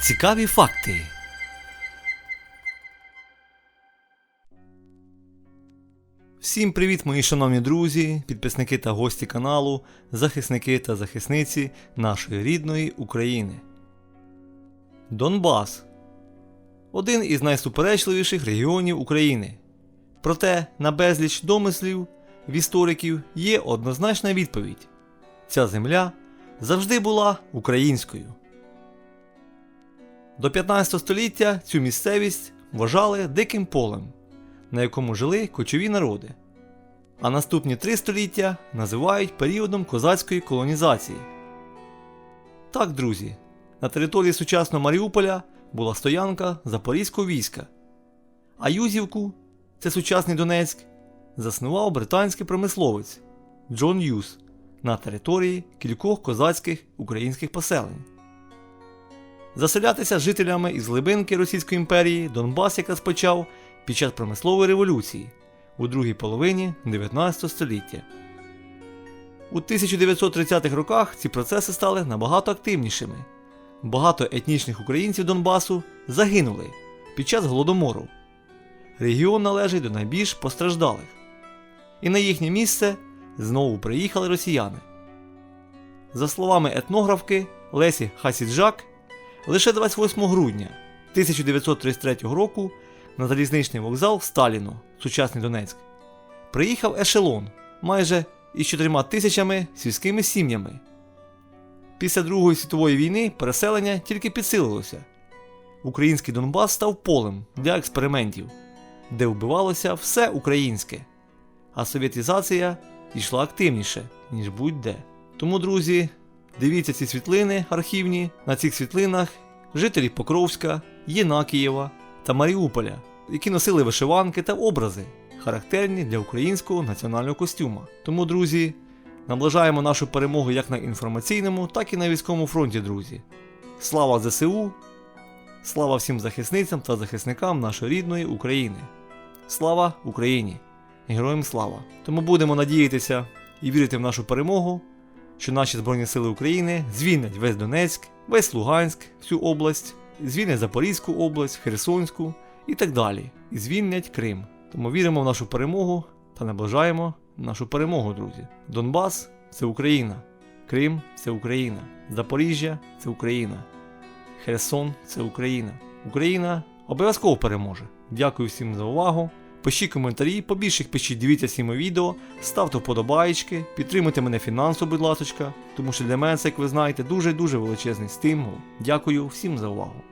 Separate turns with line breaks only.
Цікаві факти. Всім привіт, мої шановні друзі, підписники та гості каналу, захисники та захисниці нашої рідної України. Донбас один із найсуперечливіших регіонів України. Проте на безліч домислів в істориків є однозначна відповідь: ця земля завжди була українською. До 15 століття цю місцевість вважали диким полем, на якому жили кочові народи. А наступні три століття називають періодом козацької колонізації. Так, друзі, на території сучасного Маріуполя була стоянка запорізького війська, а Юзівку, це сучасний Донецьк, заснував британський промисловець Джон Юз на території кількох козацьких українських поселень. Заселятися жителями із глибинки Російської імперії Донбас якраз почав під час промислової революції у другій половині 19 століття. У 1930-х роках ці процеси стали набагато активнішими. Багато етнічних українців Донбасу загинули під час голодомору. Регіон належить до найбільш постраждалих. І на їхнє місце знову приїхали росіяни. За словами етнографки Лесі Хасіджак, лише 28 грудня 1933 року на залізничний вокзал Сталіно, сучасний Донецьк, приїхав ешелон майже із 4 тисячами сільськими сім'ями. Після Другої світової війни переселення тільки підсилилося. Український Донбас став полем для експериментів, де вбивалося все українське, а совєтізація йшла активніше, ніж будь-де. Тому, друзі, дивіться ці світлини архівні. На цих світлинах жителі Покровська, Єнакієва та Маріуполя, які носили вишиванки та образи, характерні для українського національного костюма. Тому, друзі, наближаємо нашу перемогу як на інформаційному, так і на військовому фронті, друзі. Слава ЗСУ! Слава всім захисницям та захисникам нашої рідної України! Слава Україні! Героям слава! Тому будемо надіятися і вірити в нашу перемогу, що наші Збройні Сили України звільнять весь Донецьк, весь Луганськ, всю область, звільнять Запорізьку область, Херсонську і так далі. І звільнять Крим. Тому віримо в нашу перемогу та наближаємо нашу перемогу, друзі. Донбас це Україна, Крим це Україна, Запоріжжя це Україна, Херсон це Україна. Україна обов'язково переможе. Дякую всім за увагу. Пишіть коментарі, побільше їх пишіть, дивіться всі мої відео, ставте вподобайки, підтримуйте мене фінансово, будь ласка, тому що для мене це, як ви знаєте, дуже-дуже величезний стимул. Дякую всім за увагу.